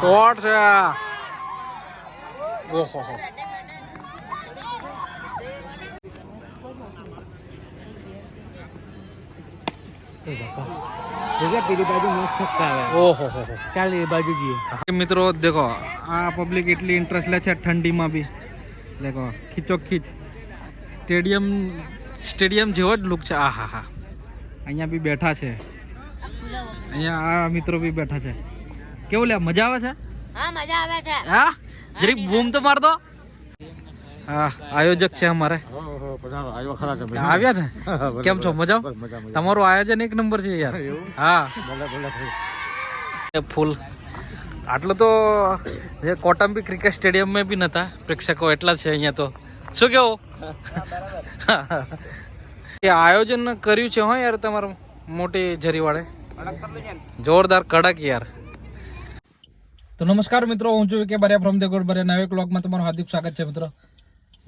Short છે ઓહો હો. મિત્રો દેખો આ પબ્લિક એટલી ઇન્ટરેસ્ટ લે છે ઠંડીમાં બી. દેખો ખીચો ખીચ સ્ટેડિયમ સ્ટેડિયમ જેવો જ લુક છે. આ હા હા અહીંયા બી બેઠા છે. અહીંયા આ મિત્રો બી બેઠા છે. કેવું લે મજા આવે છે? હા મજા આવે છે. હા? જરીક બૂમ તો માર દો હા આયોજક છે અમારે. આવ્યો ખરા આવ્યા ને? કેમ છો? મજા તમારું આયોજન એક નંબર છે યાર. હા. એ ફૂલ. આટલું તો જે કોટમ્બી ક્રિકેટ સ્ટેડિયમમાં બી નતા. પ્રેક્ષકો એટલા છે અહીંયા તો. શું કેવું? એ આયોજન કર્યું છે હો યાર તમારું મોટી જરીવાડે જોરદાર કડક યાર. તો નમસ્કાર મિત્રો હું છું કે બરિયા ફ્રોમ દેગોડ ગોડ બરિયા. નવે ક્લોકમાં તમારું હાર્દિક સ્વાગત છે મિત્રો.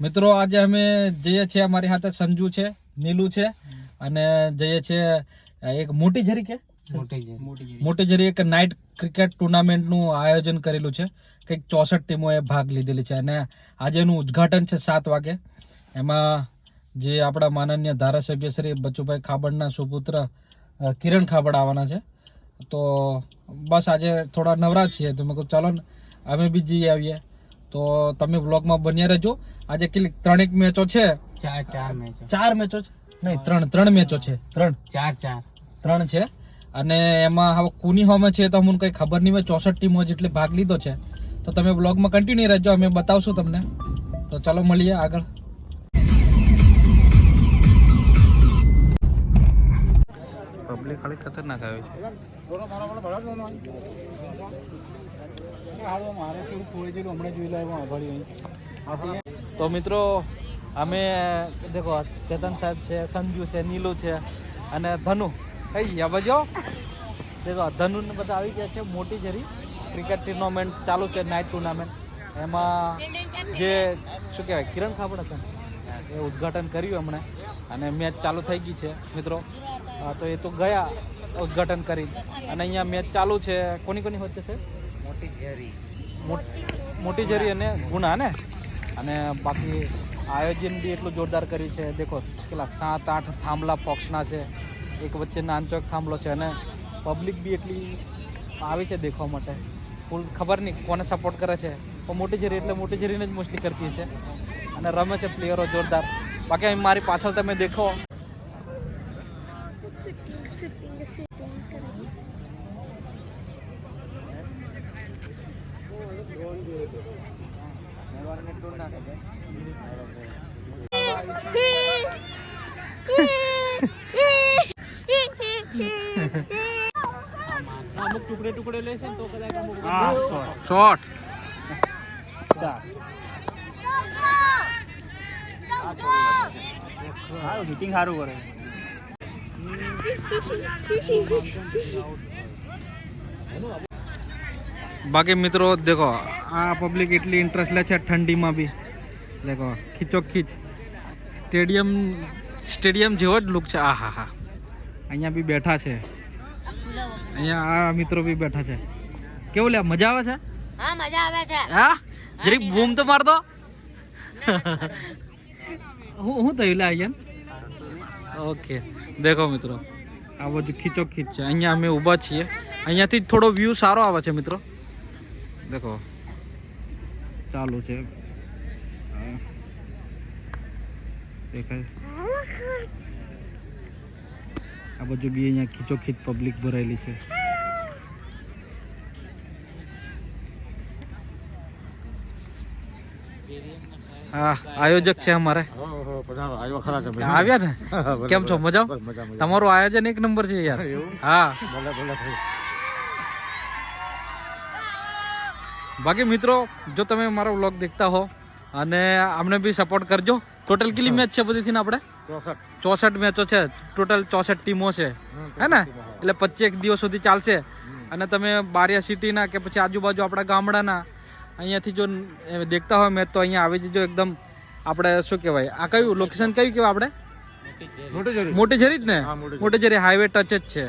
મિત્રો આજે અમે જઈએ છીએ અમારી સાથે સંજુ છે નીલુ છે અને જઈએ છીએ એક મોટી ઝરી કે? મોટી ઝરી. એક નાઇટ ક્રિકેટ ટુર્નામેન્ટનું આયોજન કરેલું છે. કંઈક ચોસઠ ટીમોએ ભાગ લીધેલી છે. અને આજે એનું ઉદ્ઘાટન છે સાત વાગે. એમાં જે આપણા માનનીય ધારાસભ્ય શ્રી બચુભાઈ ખાબડના સુપુત્ર કિરણ ખાબડ આવવાના છે. તો બસ આજે થોડા નવરા છીએ તો મેં કહું ચાલો ને અમે બી જઈ આવીએ. તો તમે બ્લોગમાં બન્યા રહેજો. આજે કેટલી ત્રણેક મેચો છે? ચાર ચાર મેચ. ચાર મેચો છે? નહીં ત્રણ ત્રણ મેચો છે. ત્રણ. ચાર ચાર. ત્રણ છે. અને એમાં હવે કોની હોમે છે તો હું કંઈ ખબર નહીં મેં ચોસઠ ટીમો જેટલી ભાગ લીધો છે. તો તમે બ્લોગમાં કન્ટિન્યુ રહેજો અમે બતાવશું તમને. તો ચાલો મળીએ આગળ. પબ્લિક ખાલી ખતરનાક આવે છે. તો મિત્રો, અમે, દેખો, ચેતન સાહેબ છે, સંજુ છે, નીલુ છે, અને ધનુ. કઈ ગયા બજો દેખો ધનુ ને બધા આવી ગયા છે, મોટી જરી ક્રિકેટ ટુર્નામેન્ટ ચાલુ છે નાઇટ ટુર્નામેન્ટ એમાં જે, શું કહેવાય, કિરણ ખાબડ હતા એ ઉદ્ઘાટન કર્યું હમણાં, અને મેચ ચાલુ થઈ ગઈ છે, મિત્રો. તો એ તો ગયા. ઉદ્ઘાટન કરી. અને અહીંયા મેચ ચાલુ છે. કોની કોની વચ્ચે છે? મોટી ઝેરી. મોટી ઝેરી અને ગુના ને? અને બાકી આયોજન બી એટલું જોરદાર કર્યું છે. દેખો કેટલા સાત આઠ થાંભલા પક્ષના છે. એક વચ્ચે નાનચોક થાંભલો છે અને પબ્લિક બી એટલી આવી છે દેખવા માટે. ફૂલ ખબર નહીં કોને સપોર્ટ કરે છે. પણ મોટી ઝેરી એટલે મોટી ઝેરીને જ મોસ્ટલી કરતી છે અને રમે છે પ્લેયરો જોરદાર. બાકી મારી પાછળ તમે દેખો. અમુક ટુકડે ટુકડે લેશે તો કદાચ અમુક શોર્ટ. સારું હિટિંગ સારું કરે. બાકી મિત્રો દેખો આ પબ્લિક એટલી ઇન્ટરેસ્ટ લે છે ઠંડીમાં બી. દેખો ખીચો ખીચ સ્ટેડિયમ સ્ટેડિયમ જેવો જ લુક છે. આ હા. હા અહીંયા બી બેઠા છે. અહીંયા આ મિત્રો બી બેઠા છે. કેવું લે મજા આવે છે? હા મજા આવે છે. હા? જરીક બૂમ તો માર દો હું હું થયું લે અહીંયા? ઓકે. દેખો મિત્રો. આ બધું ખીચો ખીચ છે અહીંયા અમે ઊભા છીએ. અહીંયાથી થોડો વ્યૂ સારો આવે છે મિત્રો. દેખો. ચાલુ છે. આ દેખાય? આ બધું બી અહીંયા ખીચોખીચ પબ્લિક ભરાયેલી છે. હા આયોજક છે અમારે. આવ્યો ને? કેમ છો? મજા તમારું આયોજન એક નંબર છે યાર. હા બાકી મિત્રો જો તમે મારો વ્લોગ દેખતા હો અને અમને બી સપોર્ટ કરજો. ટોટલ કેટલી મેચ છે બધીથી આપણે? ચોસઠ. મેચો છે. ટોટલ ચોસઠ ટીમો છે. હે ને? એટલે પચીસ દિવસ સુધી ચાલશે. અને તમે બારિયા સિટીના કે પછી આજુબાજુ આપણા ગામડાના અહીંયાથી જો દેખતા હોય મેચ તો અહીંયા આવી જજો એકદમ. આપણે શું કહેવાય? આ કયું? લોકેશન કયું કહેવાય આપણે? મોટી જરી જ ને? મોટી જરી હાઈવે ટચ જ છે.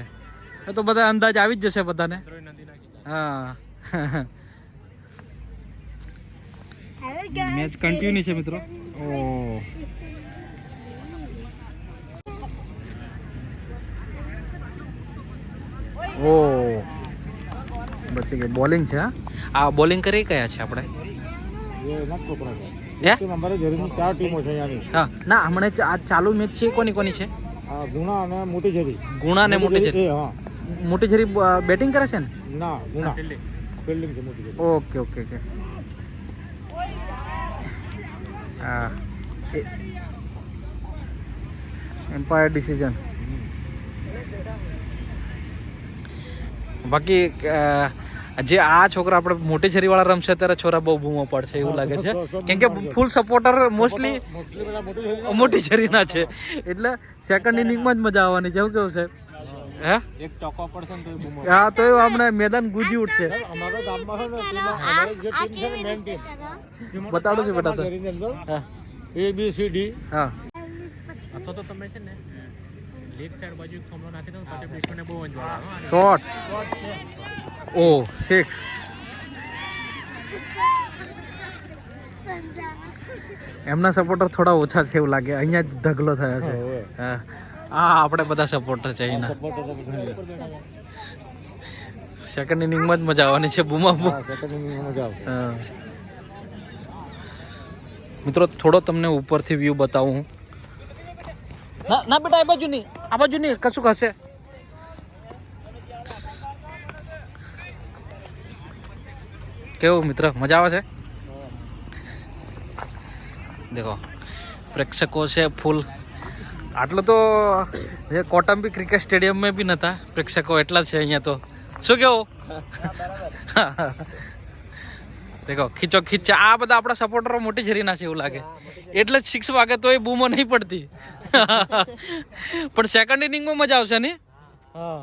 એ તો બધા અંદાજ આવી જ જશે બધાને. હા. મેચ કન્ટિન્યુ છે મિત્રો. ઓ. ઓ. બચી ગઈ. બોલિંગ છે હા? આ બોલિંગ કરી કયા છે આપણે? હે? એક નંબરે ઝરીની ચાર ટીમો છે અહીંયાની. હા. ના હમણાં આ ચાલુ મેચ છે કોની કોની છે? આ ગુણા અને મોટી ઝરી ગુણા ને મોટી ઝરી મોટી ઝરી બેટિંગ કરે છે ને? ના ગુણા. ફિલ્ડિંગ છે મોટી ઓકે ઓકે ઓકે. હા એમ્પાયર ડિસિઝન બાકી જે આ છોકરા આપણે મોટી ઝરી વાળા રમશે ત્યારે છોરા બહુ બૂમો પડશે એવું લાગે છે. કેમ કે ફૂલ સપોર્ટર મોસ્ટલી મોસ્ટલી મોટી છરીના છે. એટલે સેકન્ડ ઇનિંગમાં જ મજા આવવાની છે. એવું કેવું છે? હે? એક ટકો પડશે ને તો બૂમો હા તો એવું હમણાં મેદાન ગુંજી ઉઠશે. અમારા ગામમાં છે ને અમારી જે ટીમ છે ને મેન ટીમ બતાડો છો બેટા તો હા. A B C D. હા. અથવા તો તમે છે ને લેગ સાઈડ બાજુ એક થંભલો નાખી દો પછી બેટ્સમેનને બહુ અંજવાળ આવે. શોર્ટ. ઓ સિક્સ એમના સપોર્ટર થોડા ઓછા છે એવું લાગે. અહીંયા જ ઢગલો થયો છે. હા. આ આપણે બધા સપોર્ટર છે અહીંના. સેકન્ડ ઇનિંગમાં જ મજા આવવાની છે બૂમા બૂમ. મજા આવે હા. મિત્રો થોડો તમને ઉપરથી વ્યૂ બતાવું હું. ના ના બેટા આ બાજુ નહીં આ બાજુ નહીં કશું હશે. કેવું મિત્ર મજા આવે છે? દેખો પ્રેક્ષકો છે ફૂલ આટલું તો જે કોટમ્બી ક્રિકેટ સ્ટેડિયમમાં બી નતા. પ્રેક્ષકો એટલા છે અહીંયા તો. શું કેવું? દેખો ખીચો ખીચ આ બધા આપણા સપોર્ટરો મોટી જરીના છે એવું લાગે. એટલે જ સિક્સ વાગે તો એ બૂમો નહીં પડતી. પણ સેકન્ડ ઇનિંગમાં મજા આવશે ને? હા.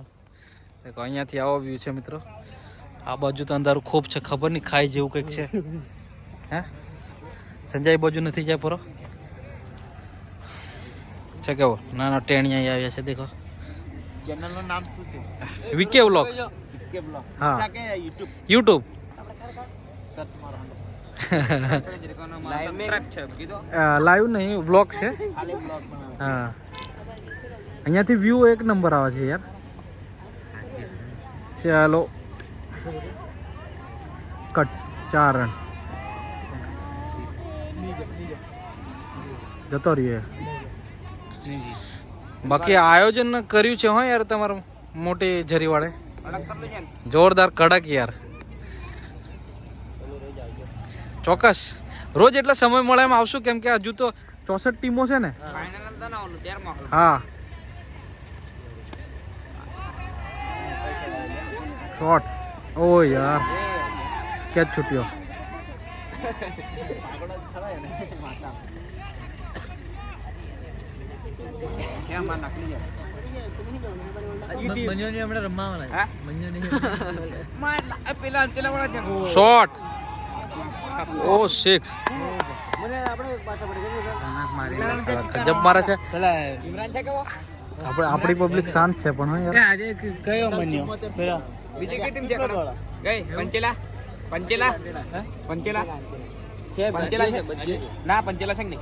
દેખો અહીંયાથી આવો વ્યૂ છે મિત્રો. આ બાજુ તો અંધારું ખૂબ છે ખબર નહીં ખાઈ જેવું કંઈક છે. હે? સંજય બાજુ નથી જાય પરો? છે કેવો? ના ના ટેણિયા આવ્યા છે દેખો. ચેનલનું નામ શું છે? વિકે વ્લોગ. વિકે બ્લોગ હા. કે યુટ્યુબ યુટ્યુબ લાઈવ નહીં છે. બ્લોગ બનાવે. હા. અહીંયાથી વ્યૂ એક નંબર આવે છે યાર. ચાલો. કટ ચાર રન જતો રહીએ. બાકી આયોજન કર્યું છે હો યાર તમારું મોટી ઝરીવાળે જોરદાર કડક યાર. ચોક્કસ. રોજ એટલે સમય મળે એમ આવશું કેમ કે હજુ તો ચોસઠ ટીમો છે ને. હા. શોટ. ઓ યાર. કેચ છૂટ્યો. શોટ. ઓ સિક્સ ગજબ મારે છે. આપણે આપણી પબ્લિક શાંત છે પણ આજે કયો મન્યો બીજી કઈ ટીમ છે ગઈ પંચેલા? પંચેલા? પંચેલા. છે પંચેલા છે? ના પંચેલા છે કે નહીં?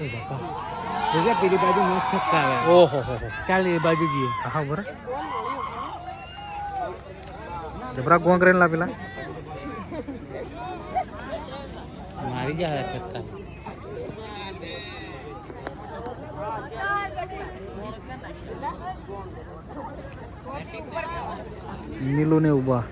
ઓ પેલી બાજુ મસ્ત થતા આવે ઓહો હો હો ચાલ એ બાજુ જઈએ હા બરા જબરા ગોંગ રેન લાવેલા મારી જાય છક્કા નીલું ને ઊભા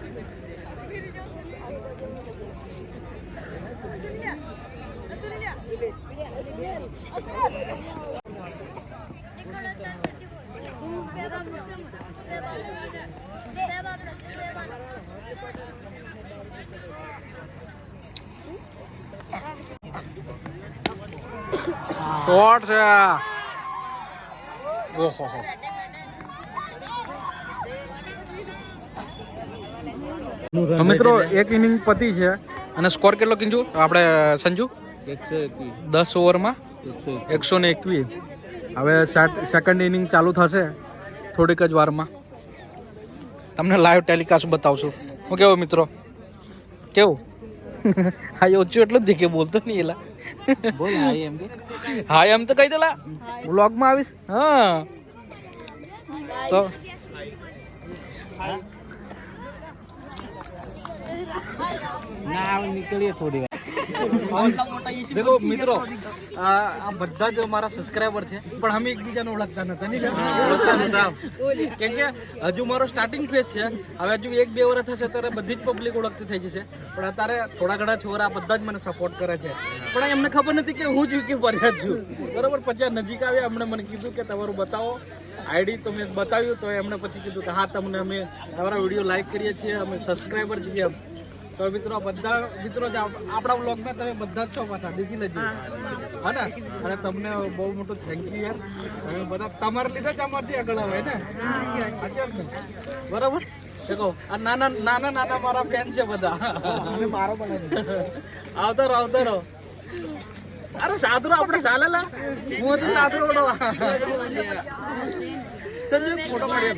શોર્ટ છે ઓહો હો તો મિત્રો એક ઇનિંગ પતી છે. અને સ્કોર કેટલો કિંજુ? આપણે સંજુ? દસ ઓવરમાં એકસો એકસો ને એકવીસ. હવે સેકન્ડ ઇનિંગ ચાલુ થશે. થોડીક જ વારમાં. તમને લાઈવ ટેલિકાસ્ટ બતાવશું. હું કેવું મિત્રો? કેવું? હા એ ઓછું એટલું જ દેખે બોલતો નહીં એલા. હા એમ કે. હા એમ તો કહી દેલા. બ્લોગમાં આવીશ? હા. તો ના નીકળીએ થોડી દેખો મિત્રો આ બધા જ અમારા સબસ્ક્રાઈબર છે પણ અમે એકબીજાને ઓળખતા નતા નહીં ઓળખતા નતા. કેમ કે હજુ મારો સ્ટાર્ટિંગ ફેઝ છે. હવે હજુ એક બે વર્ષ થશે ત્યારે બધી જ પબ્લિક ઓળખતી થઈ જશે. પણ અત્યારે થોડા ઘણા છોરા બધા જ મને સપોર્ટ કરે છે. પણ એમને ખબર નથી કે હું જ યુકે ફરિયાદ છું. બરોબર? પછી નજીક આવ્યા એમણે મને કીધું કે તમારું બતાવો. આઈડી તો મેં બતાવ્યું તો એમણે પછી કીધું કે હા તમને અમે તમારા વીડિયો લાઈક કરીએ છીએ અમે સબસ્ક્રાઈબર છીએ. તો મિત્રો બધા મિત્રો જ આપ- આપણા વ્લોગમાં તમે બધા જ છો પાછા દેખી લેજો. હા ને? અને તમને બહુ મોટું થેન્ક યુ યાર. તમે બધા તમારા લીધે જ અમારથી આગળ આવે ને? બરાબર? દેખો આ નાના નાના નાના મારા ફેન છે બધા. મારો આવતો રહો આવતો રહો. અરે સાદરો આપણે ચાલેલા હું તો સાદરો સંજય ફોટો પાડ્યો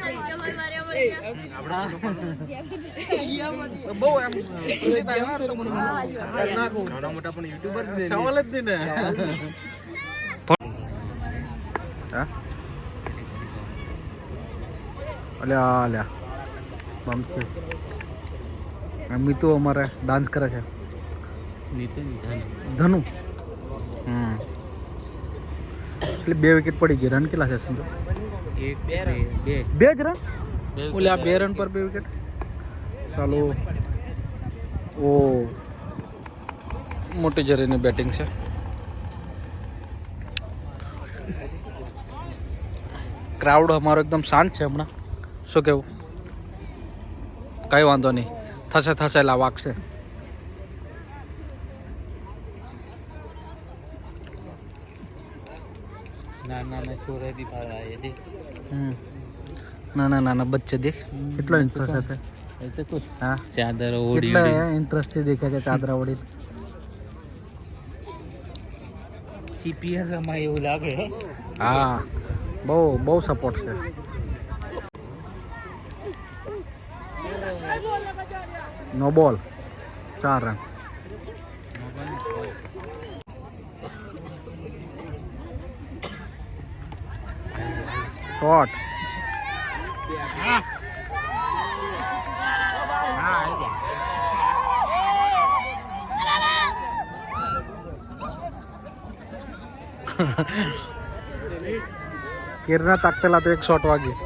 મીતુ અમારે ડાન્સ કરે છે ધનુ હમ એટલે બે વિકેટ પડી ગઈ રન કેટલા છે બે જ રન ઓલે આ બે રન પર બે વિકેટ ચાલો. ઓ. મોટી જરીની બેટિંગ છે. ક્રાઉડ અમારો એકદમ શાંત છે હમણાં. શું કેવું? કઈ વાંધો નહીં. થશે થશે એટલે વાગશે. ના ના મેં છોરે દી ફાળવા એ દે હમ. નાના નાના બચ્ચે દેખ. કેટલો ઇન્ટરેસ્ટ હશે? એ તો કુછ હા? ચાદર ઓડી ઇન્ટરેસ્ટથી દેખે છે ચાદરા ઓડી? સીપીએલ રમાય એવું લાગે હા. બહુ બહુ સપોર્ટ છે. નો બોલ ચાર રન શોટ કિરના તાકતેલા તો એક શોટ વાગ્યો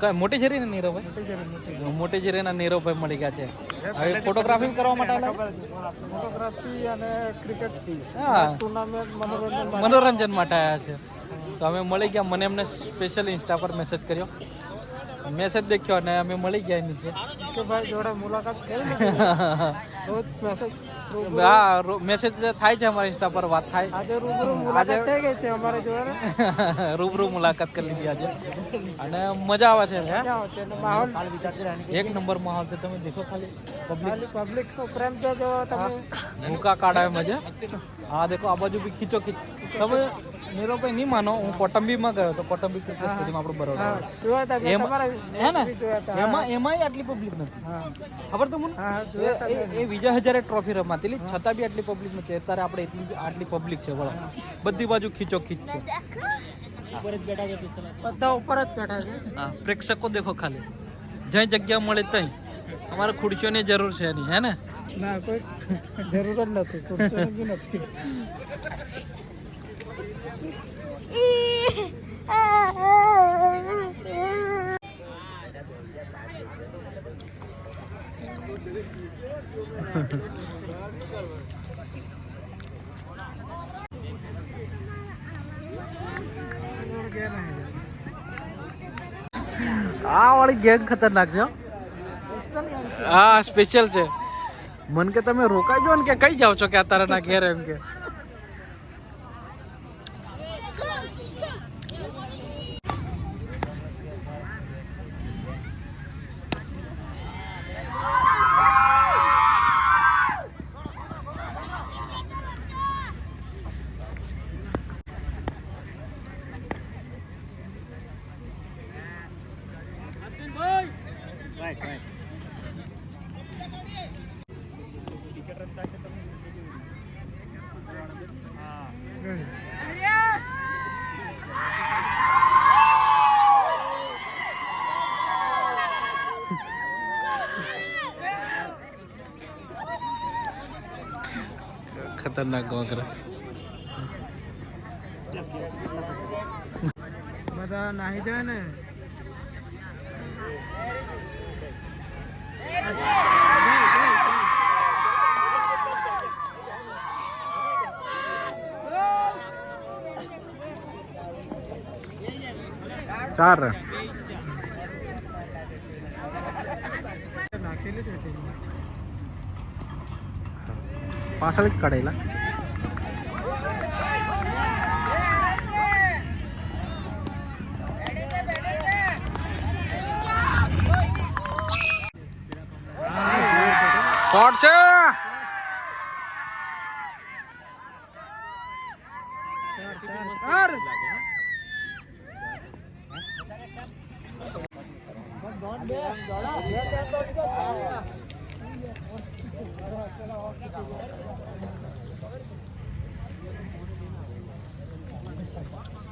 કઈ મોટી ઝેરી ને નીરવભાઈ મોટી ઝેરી ના નીરવભાઈ મળી ગયા છે. હવે ફોટોગ્રાફી કરવા માટે આવ્યા? ફોટોગ્રાફી અને ક્રિકેટ હા. ટુર્નામેન્ટ મનોરંજન મનોરંજન માટે આવ્યા છે. તો અમે મળી ગયા. મને એમને સ્પેશિયલ ઇન્સ્ટા પર મેસેજ કર્યો. મેસેજ દેખ્યો અને અમે મળી ગયા નીચે. કે ભાઈ જોડે મુલાકાત કરી રોજ મેસેજ હા મેસેજ થાય છે અમારા ઇન્સ્ટા પર વાત થાય. આજે રૂબરૂ મુલાકાત થઈ ગઈ છે અમારે જોડે? રૂબરૂ મુલાકાત કરી લીધી આજે. અને મજા આવે છે છે માહોલ એક નંબર માહોલ છે. તમે દેખો ખાલી. પબ્લિક પબ્લિક નો પ્રેમ જો જો તમે. ભૂકા કાઢાય મજા. હા દેખો આ બાજુ બી ખીચો ખીચ. તમે નીરવભાઈ નહીં માનો હું કોટંબીમાં ગયો તો કોટંબી ક્રિકેટ સ્ટેડિયમ આપણું બરોબર હા ને? એમાં એમાંય આટલી પબ્લિક નથી. ખબર તો હતા એ- વિજય હજારે ટ્રોફી રમાતી છતાં બી આટલી પબ્લિક નથી. અત્યારે આપણે એટલી આટલી પબ્લિક છે વળા બધી બાજુ ખીચો ખીચ છે બધા ઉપર જ બેઠા છે. હા પ્રેક્ષકો દેખો ખાલી. જ્યાં જગ્યા મળે ત્યાં અમારે ખુરશીઓની જરૂર છે નહીં હે ને? ના કોઈ જરૂર જ નથી. ખુરશીઓની નથી. આ વાળી ગેંગ ખતરનાક છે હો. હા સ્પેશિયલ છે મન કે તમે રોકાઈ જાઓ ને કે કઈ જાઓ છો કે અત્યારે ના ઘેર એમ કે ખતરનાક ગોગરા બધા નાહી જાય ને. ચાર રન નાખેલી છે ટીમમાં. પાછળ જ કાઢેલા. શોટ છે? ચાર ચાર. Thank you.